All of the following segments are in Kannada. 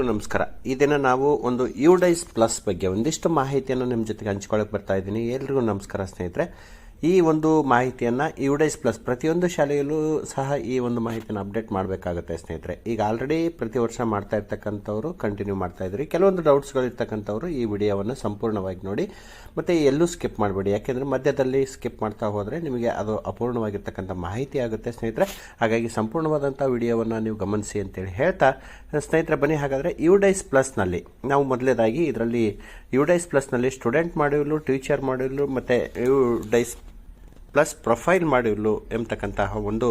ಎಲ್ರಿಗೂ ನಮಸ್ಕಾರ. ಈ ದಿನ ನಾವು ಒಂದು ಯುಡೈಸ್ ಪ್ಲಸ್ ಬಗ್ಗೆ ಒಂದಿಷ್ಟು ಮಾಹಿತಿಯನ್ನು ನಿಮ್ಮ ಜೊತೆಗೆ ಹಂಚ್ಕೊಳ್ಳೋಕೆ ಬರ್ತಾ ಇದ್ದೀನಿ. ಎಲ್ರಿಗೂ ನಮಸ್ಕಾರ ಸ್ನೇಹಿತರೆ. ಈ ಒಂದು ಮಾಹಿತಿಯನ್ನು ಯುಡೈಸ್ ಪ್ಲಸ್ ಪ್ರತಿಯೊಂದು ಶಾಲೆಯಲ್ಲೂ ಸಹ ಈ ಒಂದು ಮಾಹಿತಿಯನ್ನು ಅಪ್ಡೇಟ್ ಮಾಡಬೇಕಾಗುತ್ತೆ ಸ್ನೇಹಿತರೆ. ಈಗ ಆಲ್ರೆಡಿ ಪ್ರತಿ ವರ್ಷ ಮಾಡ್ತಾ ಇರ್ತಕ್ಕಂಥವ್ರು ಕಂಟಿನ್ಯೂ ಮಾಡ್ತಾ ಇದ್ರಿ. ಕೆಲವೊಂದು ಡೌಟ್ಸ್ಗಳು ಇರ್ತಕ್ಕಂಥವ್ರು ಈ ವಿಡಿಯೋವನ್ನು ಸಂಪೂರ್ಣವಾಗಿ ನೋಡಿ. ಮತ್ತು ಎಲ್ಲೂ ಸ್ಕಿಪ್ ಮಾಡಬೇಡಿ. ಯಾಕೆಂದರೆ ಮಧ್ಯದಲ್ಲಿ ಸ್ಕಿಪ್ ಮಾಡ್ತಾ ಹೋದರೆ ನಿಮಗೆ ಅದು ಅಪೂರ್ಣವಾಗಿರ್ತಕ್ಕಂಥ ಮಾಹಿತಿ ಆಗುತ್ತೆ ಸ್ನೇಹಿತರೆ. ಹಾಗಾಗಿ ಸಂಪೂರ್ಣವಾದಂಥ ವಿಡಿಯೋವನ್ನು ನೀವು ಗಮನಿಸಿ ಅಂತೇಳಿ ಹೇಳ್ತಾ, ಸ್ನೇಹಿತರೆ ಬನ್ನಿ. ಹಾಗಾದರೆ ಯುಡೈಸ್ ಪ್ಲಸ್ನಲ್ಲಿ ನಾವು ಮೊದಲೇದಾಗಿ ಇದರಲ್ಲಿ ಯುಡೈಸ್ ಪ್ಲಸ್ನಲ್ಲಿ ಸ್ಟೂಡೆಂಟ್ ಮಾಡ್ಯೂಲು ಟೀಚರ್ ಮಾಡ್ಯೂಲು ಮತ್ತು ಯುಡೈಸ್ ಪ್ಲಸ್ ಪ್ರೊಫೈಲ್ ಮಾಡ್ಯೂಲು ಎಂಬತಕ್ಕಂತಹ ಒಂದು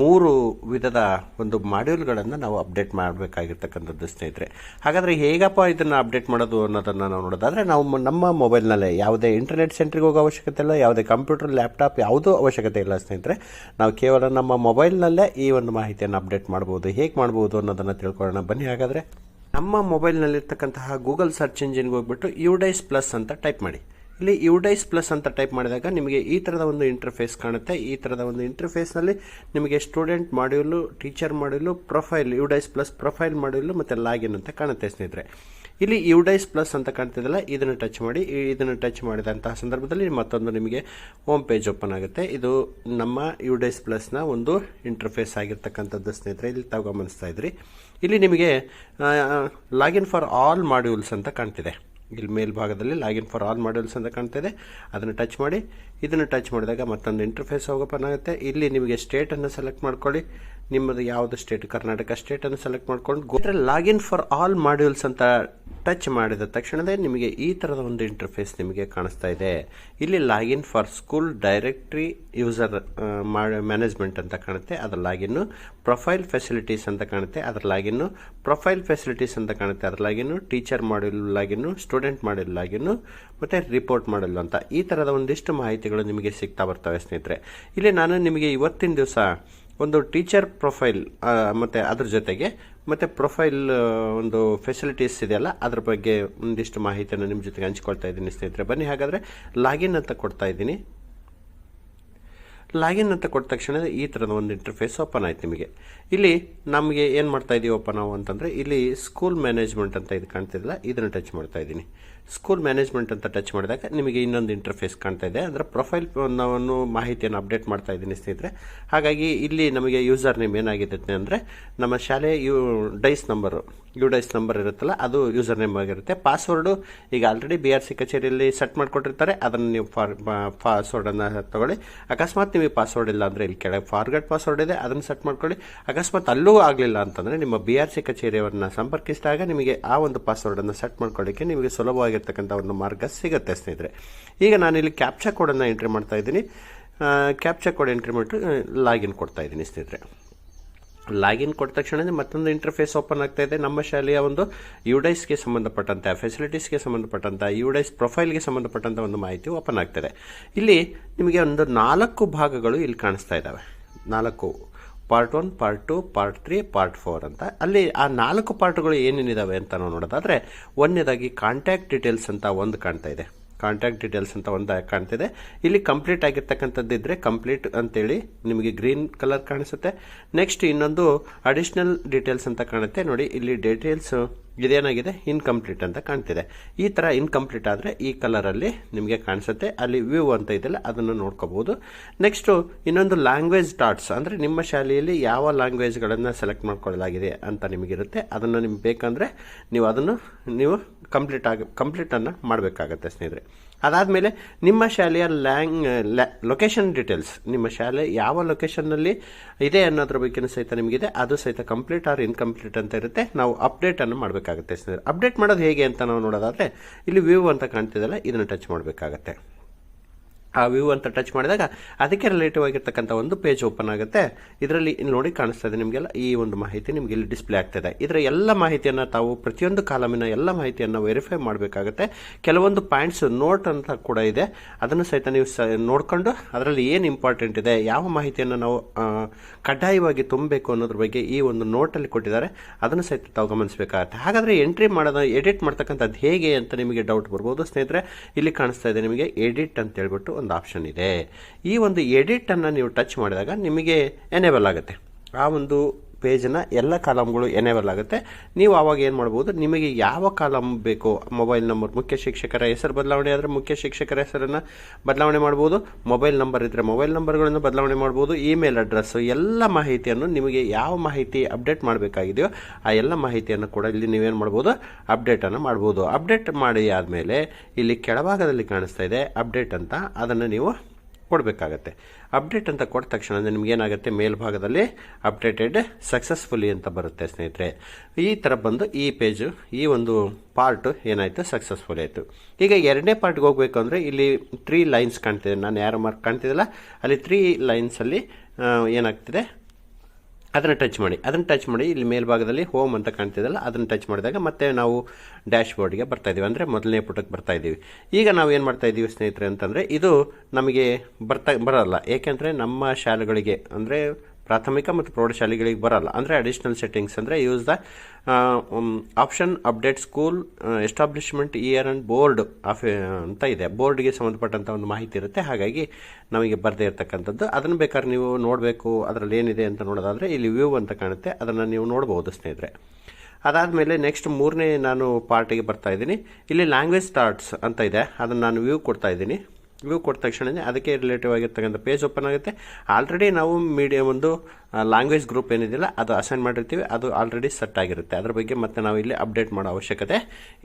ಮೂರು ವಿಧದ ಒಂದು ಮಾಡ್ಯೂಲ್ಗಳನ್ನು ನಾವು ಅಪ್ಡೇಟ್ ಮಾಡಬೇಕಾಗಿರ್ತಕ್ಕಂಥದ್ದು ಸ್ನೇಹಿತರೆ. ಹಾಗಾದರೆ ಹೇಗಪ್ಪ ಇದನ್ನು ಅಪ್ಡೇಟ್ ಮಾಡೋದು ಅನ್ನೋದನ್ನು ನಾವು ನೋಡೋದಾದರೆ ನಾವು ನಮ್ಮ ಮೊಬೈಲ್ನಲ್ಲೇ ಯಾವುದೇ ಇಂಟರ್ನೆಟ್ ಸೆಂಟ್ರಿಗೆ ಹೋಗೋ ಅವಶ್ಯಕತೆ ಇಲ್ಲ, ಯಾವುದೇ ಕಂಪ್ಯೂಟರ್, ಲ್ಯಾಪ್ಟಾಪ್ ಯಾವುದೂ ಅವಶ್ಯಕತೆ ಇಲ್ಲ ಸ್ನೇಹಿತರೆ. ನಾವು ಕೇವಲ ನಮ್ಮ ಮೊಬೈಲ್ನಲ್ಲೇ ಈ ಒಂದು ಮಾಹಿತಿಯನ್ನು ಅಪ್ಡೇಟ್ ಮಾಡ್ಬೋದು, ಹೇಗೆ ಮಾಡ್ಬೋದು ಅನ್ನೋದನ್ನು ತಿಳ್ಕೊಳ್ಳೋಣ. ಬನ್ನಿ ಹಾಗಾದರೆ. ನಮ್ಮ ಮೊಬೈಲ್ನಲ್ಲಿರ್ತಕ್ಕಂತಹ ಗೂಗಲ್ ಸರ್ಚ್ ಇಂಜಿನ್ಗೆ ಹೋಗ್ಬಿಟ್ಟು ಯುಡೈಸ್ ಪ್ಲಸ್ ಅಂತ ಟೈಪ್ ಮಾಡಿ. ಇಲ್ಲಿ ಯುಡೈಸ್ ಪ್ಲಸ್ ಅಂತ ಟೈಪ್ ಮಾಡಿದಾಗ ನಿಮಗೆ ಈ ಥರದ ಒಂದು ಇಂಟರ್ಫೇಸ್ ಕಾಣುತ್ತೆ. ಈ ಥರದ ಒಂದು ಇಂಟರ್ಫೇಸ್ನಲ್ಲಿ ನಿಮಗೆ student module teacher module profile UDISE plus profile module ಮತ್ತು ಲಾಗಿನ್ ಅಂತ ಕಾಣುತ್ತೆ ಸ್ನೇಹಿತರೆ. ಇಲ್ಲಿ ಯುಡೈಸ್ ಪ್ಲಸ್ ಅಂತ ಕಾಣ್ತಿದ್ದಲ್ಲ ಇದನ್ನು ಟಚ್ ಮಾಡಿ. ಇದನ್ನು ಟಚ್ ಮಾಡಿದಂತಹ ಸಂದರ್ಭದಲ್ಲಿ ಮತ್ತೊಂದು ನಿಮಗೆ ಹೋಮ್ ಪೇಜ್ ಓಪನ್ ಆಗುತ್ತೆ. ಇದು ನಮ್ಮ ಯುಡೈಸ್ ಪ್ಲಸ್ನ ಒಂದು ಇಂಟರ್ಫೇಸ್ ಆಗಿರ್ತಕ್ಕಂಥದ್ದು ಸ್ನೇಹಿತರೆ. ಇಲ್ಲಿ ತಾವು ಗಮನಿಸ್ತಾ ಇದ್ರಿ. ಇಲ್ಲಿ ನಿಮಗೆ ಲಾಗಿನ್ ಫಾರ್ ಆಲ್ ಮಾಡ್ಯೂಲ್ಸ್ ಅಂತ ಕಾಣ್ತಿದೆ. ಇಲ್ಲಿ ಮೇಲ್ಭಾಗದಲ್ಲಿ ಲಾಗಿನ್ ಫಾರ್ ಆಲ್ ಮಾಡ್ಯೂಲ್ಸ್ ಅಂತ ಕಾಣ್ತಾ ಇದೆ. ಅದನ್ನು ಟಚ್ ಮಾಡಿ ಇದನ್ನು ಟಚ್ ಮಾಡಿದಾಗ ಮತ್ತೊಂದು ಇಂಟರ್ಫೇಸ್ ಓಪನ್ ಆಗುತ್ತೆ. ಇಲ್ಲಿ ನಿಮಗೆ ಸ್ಟೇಟನ್ನು ಸೆಲೆಕ್ಟ್ ಮಾಡ್ಕೊಳ್ಳಿ. ನಿಮ್ಮದು ಯಾವುದು ಸ್ಟೇಟ್ ಕರ್ನಾಟಕ ಸ್ಟೇಟನ್ನು ಸೆಲೆಕ್ಟ್ ಮಾಡ್ಕೊಂಡು ಲಾಗಿನ್ ಫಾರ್ ಆಲ್ ಮಾಡ್ಯೂಲ್ಸ್ ಅಂತ ಟಚ್ ಮಾಡಿದ ತಕ್ಷಣವೇ ನಿಮಗೆ ಈ ಥರದ ಒಂದು ಇಂಟರ್ಫೇಸ್ ನಿಮಗೆ ಕಾಣಿಸ್ತಾ ಇದೆ. ಇಲ್ಲಿ login for school directory user management ಅಂತ ಕಾಣುತ್ತೆ. ಅದರ ಲಾಗಿನ್ನು ಪ್ರೊಫೈಲ್ ಫೆಸಿಲಿಟೀಸ್ ಅಂತ ಕಾಣುತ್ತೆ. ಅದರ ಲಾಗಿನ್ನು ಪ್ರೊಫೈಲ್ ಫೆಸಿಲಿಟೀಸ್ ಅಂತ ಕಾಣುತ್ತೆ. ಅದರ ಲಾಗಿನ್ನು ಟೀಚರ್ ಮಾಡಿಲ್ ಲಾಗಿನ್ನು ಸ್ಟೂಡೆಂಟ್ ಮಾಡಿಲ್ ಲಾಗಿನ್ನು ಮತ್ತು ರಿಪೋರ್ಟ್ ಮಾಡಲು ಅಂತ ಈ ಥರದ ಒಂದಿಷ್ಟು ಮಾಹಿತಿಗಳು ನಿಮಗೆ ಸಿಗ್ತಾ ಬರ್ತವೆ ಸ್ನೇಹಿತರೆ. ಇಲ್ಲಿ ನಾನು ನಿಮಗೆ ಇವತ್ತಿನ ದಿವಸ ಒಂದು ಟೀಚರ್ ಪ್ರೊಫೈಲ್ ಮತ್ತು ಅದ್ರ ಜೊತೆಗೆ ಮತ್ತು ಪ್ರೊಫೈಲ್ ಒಂದು ಫೆಸಿಲಿಟೀಸ್ ಇದೆಯಲ್ಲ, ಅದ್ರ ಬಗ್ಗೆ ಒಂದಿಷ್ಟು ಮಾಹಿತಿಯನ್ನು ನಿಮ್ಮ ಜೊತೆಗೆ ಹಂಚಿಕೊಳ್ತಾ ಇದ್ದೀನಿ ಸ್ನೇಹಿತರೆ. ಬನ್ನಿ, ಹಾಗಾದರೆ ಲಾಗಿನ್ ಅಂತ ಕೊಡ್ತಾ ಇದ್ದೀನಿ. ಲಾಗಿನ್ ಅಂತ ಕೊಟ್ಟ ತಕ್ಷಣ ಈ ಥರದ ಒಂದು ಇಂಟರ್ಫೇಸ್ ಓಪನ್ ಆಯ್ತು ನಿಮಗೆ. ಇಲ್ಲಿ ನಮಗೆ ಏನು ಮಾಡ್ತಾ ಇದೀವಪ್ಪ ನಾವು ಅಂತಂದರೆ, ಇಲ್ಲಿ ಸ್ಕೂಲ್ ಮ್ಯಾನೇಜ್ಮೆಂಟ್ ಅಂತ ಇದು ಕಾಣ್ತಿದ್ದಿಲ್ಲ ಇದನ್ನು ಟಚ್ ಮಾಡ್ತಾ ಇದ್ದೀನಿ. ಸ್ಕೂಲ್ ಮ್ಯಾನೇಜ್ಮೆಂಟ್ ಅಂತ ಟಚ್ ಮಾಡಿದಾಗ ನಿಮಗೆ ಇನ್ನೊಂದು ಇಂಟರ್ಫೇಸ್ ಕಾಣ್ತಾ ಇದೆ. ಅಂದರೆ ಪ್ರೊಫೈಲ್ ನಾನು ಮಾಹಿತಿಯನ್ನು ಅಪ್ಡೇಟ್ ಮಾಡ್ತಾ ಇದ್ದೀನಿ ಸ್ನೇಹಿತರೆ. ಹಾಗಾಗಿ ಇಲ್ಲಿ ನಮಗೆ ಯೂಸರ್ ನೇಮ್ ಏನಾಗಿದೆ ಅಂದರೆ ನಮ್ಮ ಶಾಲೆ U DISE number U DISE number ಇರುತ್ತಲ್ಲ, ಅದು ಯೂಸರ್ ನೇಮ್ ಆಗಿರುತ್ತೆ. ಪಾಸ್ವರ್ಡು ಈಗ ಆಲ್ರೆಡಿ ಬಿ ಆರ್ ಸಿ ಕಚೇರಿಯಲ್ಲಿ ಸೆಟ್ ಮಾಡಿಕೊಟ್ಟಿರ್ತಾರೆ. ಅದನ್ನು ನೀವು ಫಾರ್ ಪಾಸ್ವರ್ಡನ್ನು ತಗೊಳ್ಳಿ. ಅಕಸ್ಮಾತ್ ನಿಮಗೆ ಪಾಸ್ವರ್ಡ್ ಇಲ್ಲ ಅಂದರೆ ಇಲ್ಲಿ ಕೆಳಗೆ ಫಾರ್ಗಟ್ ಪಾಸ್ವರ್ಡ್ ಇದೆ. ಅದನ್ನು ಸೆಟ್ ಮಾಡ್ಕೊಳ್ಳಿ. ಅಕಸ್ಮಾತ್ ಅಲ್ಲೂ ಆಗಲಿಲ್ಲ ಅಂತಂದರೆ ನಿಮ್ಮ ಬಿ ಆರ್ ಸಿ ಕಚೇರಿಯವರನ್ನ ಸಂಪರ್ಕಿಸಿದಾಗ ನಿಮಗೆ ಆ ಒಂದು ಪಾಸ್ವರ್ಡನ್ನು ಸೆಟ್ ಮಾಡ್ಕೊಳ್ಳಿಕ್ಕೆ ನಿಮಗೆ ಸುಲಭವಾಗಿರ್ತಕ್ಕಂಥ ಒಂದು ಮಾರ್ಗ ಸಿಗುತ್ತೆ ಸ್ನೇಹಿತರೆ. ಈಗ ನಾನು ಇಲ್ಲಿ ಕ್ಯಾಪ್ಚಾ ಕೋಡನ್ನು ಎಂಟ್ರಿ ಮಾಡ್ತಾ ಇದ್ದೀನಿ. ಕ್ಯಾಪ್ಚಾ ಕೋಡ್ ಎಂಟ್ರಿ ಮಾಡಿ ಲಾಗಿನ್ ಕೊಡ್ತಾ ಇದ್ದೀನಿ ಸ್ನೇಹಿತರೆ. ಲಾಗಿನ್ ಕೊಟ್ಟ ತಕ್ಷಣ ಮತ್ತೊಂದು ಇಂಟರ್ಫೇಸ್ ಓಪನ್ ಆಗ್ತಾ ಇದೆ. ನಮ್ಮ ಶಾಲೆಯ ಒಂದು ಯುಡೈಸ್ಗೆ ಸಂಬಂಧಪಟ್ಟಂತೆ ಫೆಸಿಲಿಟೀಸ್ಗೆ ಸಂಬಂಧಪಟ್ಟಂಥ ಯುಡೈಸ್ ಪ್ರೊಫೈಲ್ಗೆ ಸಂಬಂಧಪಟ್ಟಂಥ ಒಂದು ಮಾಹಿತಿ ಓಪನ್ ಆಗ್ತದೆ. ಇಲ್ಲಿ ನಿಮಗೆ ಒಂದು ನಾಲ್ಕು ಭಾಗಗಳು ಇಲ್ಲಿ ಕಾಣಿಸ್ತಾ ಇದ್ದಾವೆ ನಾಲ್ಕು part one part two part three part four ಅಂತ. ಅಲ್ಲಿ ಆ ನಾಲ್ಕು ಪಾರ್ಟ್ಗಳು ಏನೇನಿದಾವೆ ಅಂತ ನಾವು ನೋಡೋದಾದರೆ, ಒಂದನೇದಾಗಿ ಕಾಂಟ್ಯಾಕ್ಟ್ ಡೀಟೇಲ್ಸ್ ಅಂತ ಒಂದು ಕಾಣ್ತಾ ಇದೆ. ಕಾಂಟ್ಯಾಕ್ಟ್ ಡೀಟೇಲ್ಸ್ ಅಂತ ಒಂದು ಕಾಣ್ತಿದೆ. ಇಲ್ಲಿ ಕಂಪ್ಲೀಟ್ ಆಗಿರ್ತಕ್ಕಂಥದ್ದು ಇದ್ದರೆ ಕಂಪ್ಲೀಟ್ ಅಂತೇಳಿ ನಿಮಗೆ ಗ್ರೀನ್ ಕಲರ್ ಕಾಣಿಸುತ್ತೆ. ನೆಕ್ಸ್ಟ್ ಇನ್ನೊಂದು ಅಡಿಷ್ನಲ್ ಡೀಟೇಲ್ಸ್ ಅಂತ ಕಾಣುತ್ತೆ. ನೋಡಿ, ಇಲ್ಲಿ ಡೀಟೇಲ್ಸ್ ಇದೇನಾಗಿದೆ? ಇನ್ಕಂಪ್ಲೀಟ್ ಅಂತ ಕಾಣ್ತಿದೆ. ಈ ಥರ ಇನ್ಕಂಪ್ಲೀಟ್ ಆದರೆ ಈ ಕಲರಲ್ಲಿ ನಿಮಗೆ ಕಾಣಿಸುತ್ತೆ. ಅಲ್ಲಿ ವ್ಯೂ ಅಂತ ಇದೆಯಲ್ಲ, ಅದನ್ನು ನೋಡ್ಕೋಬೋದು ನೆಕ್ಸ್ಟು ಇನ್ನೊಂದು ಲ್ಯಾಂಗ್ವೇಜ್ ಡಾಟ್ಸ್ ಅಂದರೆ ನಿಮ್ಮ ಶಾಲೆಯಲ್ಲಿ ಯಾವ ಲ್ಯಾಂಗ್ವೇಜ್ಗಳನ್ನು ಸೆಲೆಕ್ಟ್ ಮಾಡ್ಕೊಳ್ಳಲಾಗಿದೆ ಅಂತ ನಿಮಗಿರುತ್ತೆ. ಅದನ್ನು ನಿಮ್ಗೆ ಬೇಕಂದರೆ ನೀವು ಅದನ್ನು, ನೀವು ಕಂಪ್ಲೀಟ್ ಆಗಿ ಕಂಪ್ಲೀಟನ್ನು ಮಾಡಬೇಕಾಗತ್ತೆ ಸ್ನೇಹಿತರೆ. ಅದಾದಮೇಲೆ ನಿಮ್ಮ ಶಾಲೆಯ ಲ್ಯಾಂಗ್ ಲೊಕೇಶನ್ ಡೀಟೇಲ್ಸ್, ನಿಮ್ಮ ಶಾಲೆ ಯಾವ ಲೊಕೇಶನ್ನಲ್ಲಿ ಇದೆ ಅನ್ನೋದ್ರ ಬಗ್ಗೆ ಸಹಿತ ನಿಮಗಿದೆ. ಅದು ಸಹಿತ ಕಂಪ್ಲೀಟ್ ಆರ್ ಇನ್ಕಂಪ್ಲೀಟ್ ಅಂತ ಇರುತ್ತೆ. ನಾವು ಅಪ್ಡೇಟನ್ನು ಮಾಡಬೇಕಾಗುತ್ತೆ ಸ್ನೇಹಿತರೆ. ಅಪ್ಡೇಟ್ ಮಾಡೋದು ಹೇಗೆ ಅಂತ ನಾವು ನೋಡೋದಾದರೆ, ಇಲ್ಲಿ ವ್ಯೂ ಅಂತ ಕಾಣ್ತಿದ್ದಲ್ಲ ಇದನ್ನು ಟಚ್ ಮಾಡಬೇಕಾಗತ್ತೆ. ಆ ವ್ಯೂ ಅಂತ ಟಚ್ ಮಾಡಿದಾಗ ಅದಕ್ಕೆ ರಿಲೇಟಿವ್ ಆಗಿರ್ತಕ್ಕಂಥ ಒಂದು ಪೇಜ್ ಓಪನ್ ಆಗುತ್ತೆ. ಇದರಲ್ಲಿ ನೋಡಿ ಕಾಣಿಸ್ತಾ ಇದೆ ನಿಮಗೆಲ್ಲ ಈ ಒಂದು ಮಾಹಿತಿ ನಿಮಗೆ ಇಲ್ಲಿ ಡಿಸ್ಪ್ಲೇ ಇದೆ ಇದರ ಎಲ್ಲ ಮಾಹಿತಿಯನ್ನು ತಾವು ಪ್ರತಿಯೊಂದು ಕಾಲಮಿನ ಎಲ್ಲ ಮಾಹಿತಿಯನ್ನು ವೆರಿಫೈ ಮಾಡಬೇಕಾಗುತ್ತೆ. ಕೆಲವೊಂದು ಪಾಯಿಂಟ್ಸ್ ನೋಟ್ ಅಂತ ಕೂಡ ಇದೆ. ಅದನ್ನು ಸಹಿತ ನೀವು ಸ, ನೋಡಿಕೊಂಡು ಅದರಲ್ಲಿ ಏನು ಇಂಪಾರ್ಟೆಂಟ್ ಇದೆ, ಯಾವ ಮಾಹಿತಿಯನ್ನು ನಾವು ಕಡ್ಡಾಯವಾಗಿ ತುಂಬಬೇಕು ಅನ್ನೋದ್ರ ಬಗ್ಗೆ ಈ ಒಂದು ನೋಟಲ್ಲಿ ಕೊಟ್ಟಿದ್ದಾರೆ. ಅದನ್ನು ಸಹಿತ ತಾವು ಗಮನಿಸಬೇಕಾಗುತ್ತೆ. ಹಾಗಾದರೆ ಎಂಟ್ರಿ ಮಾಡೋದು ಎಡಿಟ್ ಮಾಡ್ತಕ್ಕಂಥದ್ದು ಹೇಗೆ ಅಂತ ನಿಮಗೆ ಡೌಟ್ ಬರ್ಬೋದು. ಸ್ನೇಹಿತರೆ, ಇಲ್ಲಿ ಕಾಣಿಸ್ತಾ ಇದೆ ನಿಮಗೆ ಎಡಿಟ್ ಅಂತ ಹೇಳ್ಬಿಟ್ಟು ಒಂದು ಆಪ್ಷನ್ ಇದೆ. ಈ ಒಂದು ಎಡಿಟನ್ನು ನೀವು ಟಚ್ ಮಾಡಿದಾಗ ನಿಮಗೆ ಎನೇಬಲ್ ಆಗುತ್ತೆ. ಆ ಒಂದು ಪೇಜನ್ನ ಎಲ್ಲ ಕಾಲಮ್ಗಳು ಎನೇಬಲ್ ಆಗುತ್ತೆ. ನೀವು ಆವಾಗ ಏನು ಮಾಡ್ಬೋದು, ನಿಮಗೆ ಯಾವ ಕಾಲಮ್ ಬೇಕು, ಮೊಬೈಲ್ ನಂಬರ್, ಮುಖ್ಯ ಶಿಕ್ಷಕರ ಹೆಸರು ಬದಲಾವಣೆ ಆದರೆ ಮುಖ್ಯ ಶಿಕ್ಷಕರ ಹೆಸರನ್ನು ಬದಲಾವಣೆ ಮಾಡ್ಬೋದು. ಮೊಬೈಲ್ ನಂಬರ್ ಇದ್ದರೆ ಮೊಬೈಲ್ ನಂಬರ್ಗಳನ್ನು ಬದಲಾವಣೆ ಮಾಡ್ಬೋದು. ಇಮೇಲ್ ಅಡ್ರೆಸ್ಸು, ಎಲ್ಲ ಮಾಹಿತಿಯನ್ನು ನಿಮಗೆ ಯಾವ ಮಾಹಿತಿ ಅಪ್ಡೇಟ್ ಮಾಡಬೇಕಾಗಿದೆಯೋ ಆ ಎಲ್ಲ ಮಾಹಿತಿಯನ್ನು ಕೂಡ ಇಲ್ಲಿ ನೀವೇನು ಮಾಡ್ಬೋದು ಅಪ್ಡೇಟನ್ನು ಮಾಡ್ಬೋದು. ಅಪ್ಡೇಟ್ ಮಾಡಿ ಆದಮೇಲೆ ಇಲ್ಲಿ ಕೆಳಭಾಗದಲ್ಲಿ ಕಾಣಿಸ್ತಾ ಇದೆ ಅಪ್ಡೇಟ್ ಅಂತ, ಅದನ್ನು ನೀವು ಕೊಡಬೇಕಾಗತ್ತೆ. ಅಪ್ಡೇಟ್ ಅಂತ ಕೊಟ್ಟ ತಕ್ಷಣ ನಿಮ್ಗೆ ಏನಾಗುತ್ತೆ ಮೇಲ್ಭಾಗದಲ್ಲಿ ಅಪ್ಡೇಟೆಡ್ ಸಕ್ಸಸ್ಫುಲಿ ಅಂತ ಬರುತ್ತೆ ಸ್ನೇಹಿತರೆ. ಈ ಥರ ಬಂದು ಈ ಪೇಜು, ಈ ಒಂದು ಪಾರ್ಟ್ ಏನಾಯಿತು? ಸಕ್ಸಸ್ಫುಲ್ ಆಯಿತು. ಈಗ ಎರಡನೇ ಪಾರ್ಟ್ಗೆ ಹೋಗಬೇಕು ಅಂದರೆ ಇಲ್ಲಿ ತ್ರೀ ಲೈನ್ಸ್ ಕಾಣ್ತಿದೆ. ನಾನು ಯಾರು ಮಾರ್ಕ್ ಕಾಣ್ತಿದ್ದಲ್ಲ. ಅಲ್ಲಿ ತ್ರೀ ಲೈನ್ಸಲ್ಲಿ ಏನಾಗ್ತಿದೆ? ಅದನ್ನು ಟಚ್ ಮಾಡಿ. ಅದನ್ನು ಟಚ್ ಮಾಡಿ ಇಲ್ಲಿ ಮೇಲ್ಭಾಗದಲ್ಲಿ ಹೋಮ್ ಅಂತ ಕಾಣ್ತಿದ್ದಲ್ಲ ಅದನ್ನು ಟಚ್ ಮಾಡಿದಾಗ ಮತ್ತೆ ನಾವು ಡ್ಯಾಶ್ ಬೋರ್ಡ್ಗೆ ಬರ್ತಾ ಇದ್ದೀವಿ. ಅಂದರೆ ಮೊದಲನೇ ಪುಟಕ್ಕೆ ಬರ್ತಾ ಇದ್ದೀವಿ. ಈಗ ನಾವು ಏನು ಮಾಡ್ತಾ ಇದ್ದೀವಿ ಸ್ನೇಹಿತರೆ ಅಂತಂದರೆ, ಇದು ನಮಗೆ ಬರ್ತಾ ಬರಲ್ಲ. ಏಕೆಂದರೆ ನಮ್ಮ ಶಾಲೆಗಳಿಗೆ, ಅಂದರೆ ಪ್ರಾಥಮಿಕ ಮತ್ತು ಪ್ರೌಢಶಾಲೆಗಳಿಗೆ ಬರಲ್ಲ. ಅಂದರೆ ಅಡಿಷ್ನಲ್ ಸೆಟ್ಟಿಂಗ್ಸ್ ಅಂದರೆ use the option update school establishment year and board of ಅಂತ ಇದೆ. ಬೋರ್ಡ್ಗೆ ಸಂಬಂಧಪಟ್ಟಂಥ ಒಂದು ಮಾಹಿತಿ ಇರುತ್ತೆ. ಹಾಗಾಗಿ ನಮಗೆ ಬರದೇ ಇರತಕ್ಕಂಥದ್ದು. ಅದನ್ನು ಬೇಕಾದ್ರೆ ನೀವು ನೋಡಬೇಕು ಅದರಲ್ಲಿ ಏನಿದೆ ಅಂತ ನೋಡೋದಾದರೆ ಇಲ್ಲಿ ವ್ಯೂ ಅಂತ ಕಾಣುತ್ತೆ. ಅದನ್ನು ನೀವು ನೋಡ್ಬೋದು ಸ್ನೇಹಿತರೆ. ಅದಾದಮೇಲೆ ನೆಕ್ಸ್ಟ್ ಮೂರನೇ ನಾನು ಪಾರ್ಟಿಗೆ ಬರ್ತಾ ಇದ್ದೀನಿ. ಇಲ್ಲಿ ಲ್ಯಾಂಗ್ವೇಜ್ ಸ್ಟಾರ್ಟ್ಸ್ ಅಂತ ಇದೆ. ಅದನ್ನು ನಾನು ವ್ಯೂ ಕೊಡ್ತಾ ಇದ್ದೀನಿ. ವ್ಯೂ ಕೊಟ್ಟ ತಕ್ಷಣ ಅದಕ್ಕೆ ರಿಲೇಟಿವ್ ಆಗಿರ್ತಕ್ಕಂಥ ಪೇಜ್ ಓಪನ್ ಆಗುತ್ತೆ. ಆಲ್ರೆಡಿ ನಾವು ಮೀಡಿಯಮ್ ಒಂದು ಲ್ಯಾಂಗ್ವೇಜ್ ಗ್ರೂಪ್ ಏನಿದೆಯಲ್ಲ, ಅದು ಅಸೈನ್ ಮಾಡಿರ್ತೀವಿ, ಅದು ಆಲ್ರೆಡಿ ಸೆಟ್ ಆಗಿರುತ್ತೆ. ಅದ್ರ ಬಗ್ಗೆ ಮತ್ತೆ ನಾವು ಇಲ್ಲಿ ಅಪ್ಡೇಟ್ ಮಾಡೋ ಅವಶ್ಯಕತೆ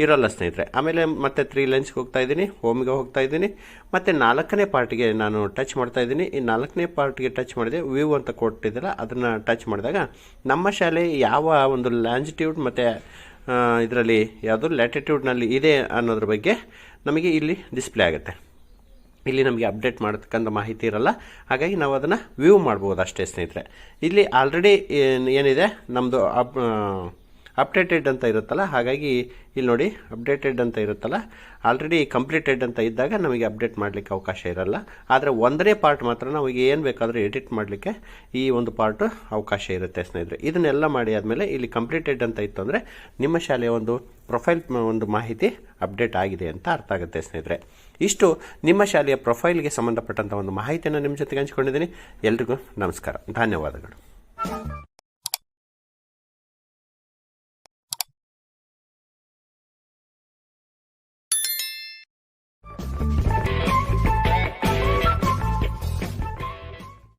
ಇರೋಲ್ಲ ಸ್ನೇಹಿತರೆ. ಆಮೇಲೆ ಮತ್ತೆ ತ್ರೀ ಲೈನ್ಸ್ಗೆ ಹೋಗ್ತಾ ಇದ್ದೀನಿ ಹೋಮ್ಗೆ ಹೋಗ್ತಾ ಇದ್ದೀನಿ. ಮತ್ತು ನಾಲ್ಕನೇ ಪಾರ್ಟಿಗೆ ನಾನು ಟಚ್ ಮಾಡ್ತಾ ಇದ್ದೀನಿ. ಈ ನಾಲ್ಕನೇ ಪಾರ್ಟ್ಗೆ ಟಚ್ ಮಾಡಿದೆ ವ್ಯೂ ಅಂತ ಕೊಟ್ಟಿದ್ದಲ್ಲ, ಅದನ್ನು ಟಚ್ ಮಾಡಿದಾಗ ನಮ್ಮ ಶಾಲೆ ಯಾವ ಒಂದು ಲ್ಯಾಂಜಿಟ್ಯೂಡ್ ಮತ್ತು ಇದರಲ್ಲಿ ಯಾವುದು ಲ್ಯಾಟಿಟ್ಯೂಡ್ನಲ್ಲಿ ಇದೆ ಅನ್ನೋದ್ರ ಬಗ್ಗೆ ನಮಗೆ ಇಲ್ಲಿ ಡಿಸ್ಪ್ಲೇ ಆಗುತ್ತೆ. ಇಲ್ಲಿ ನಮಗೆ ಅಪ್ಡೇಟ್ ಮಾಡತಕ್ಕಂಥ ಮಾಹಿತಿ ಇರಲ್ಲ. ಹಾಗಾಗಿ ನಾವು ಅದನ್ನು ವ್ಯೂ ಮಾಡ್ಬೋದು ಅಷ್ಟೇ ಸ್ನೇಹಿತರೆ. ಇಲ್ಲಿ ಆಲ್ರೆಡಿ ಏನಿದೆ? ನಮ್ಮದು ಅಪ್ ಅಪ್ಡೇಟೆಡ್ ಅಂತ ಇರುತ್ತಲ್ಲ, ಹಾಗಾಗಿ ಇಲ್ಲಿ ನೋಡಿ ಅಪ್ಡೇಟೆಡ್ ಅಂತ ಇರುತ್ತಲ್ಲ. ಆಲ್ರೆಡಿ ಕಂಪ್ಲೀಟೆಡ್ ಅಂತ ಇದ್ದಾಗ ನಮಗೆ ಅಪ್ಡೇಟ್ ಮಾಡಲಿಕ್ಕೆ ಅವಕಾಶ ಇರಲ್ಲ. ಆದರೆ ಒಂದನೇ ಪಾರ್ಟ್ ಮಾತ್ರ ನಾವು ಏನು ಬೇಕಾದರೂ ಎಡಿಟ್ ಮಾಡಲಿಕ್ಕೆ ಈ ಒಂದು ಪಾರ್ಟು ಅವಕಾಶ ಇರುತ್ತೆ ಸ್ನೇಹಿತರೆ. ಇದನ್ನೆಲ್ಲ ಮಾಡಿ ಆದಮೇಲೆ ಇಲ್ಲಿ ಕಂಪ್ಲೀಟೆಡ್ ಅಂತ ಇತ್ತು ಅಂದರೆ ನಿಮ್ಮ ಶಾಲೆಯ ಒಂದು ಪ್ರೊಫೈಲ್ ಒಂದು ಮಾಹಿತಿ ಅಪ್ಡೇಟ್ ಆಗಿದೆ ಅಂತ ಅರ್ಥ ಆಗುತ್ತೆ ಸ್ನೇಹಿತರೆ. ಇಷ್ಟು ನಿಮ್ಮ ಶಾಲೆಯ ಪ್ರೊಫೈಲ್ಗೆ ಸಂಬಂಧಪಟ್ಟಂಥ ಒಂದು ಮಾಹಿತಿಯನ್ನು ನಿಮ್ಮ ಜೊತೆಗೆ ಹಂಚ್ಕೊಂಡಿದ್ದೀನಿ. ಎಲ್ರಿಗೂ ನಮಸ್ಕಾರ. ಧನ್ಯವಾದಗಳು.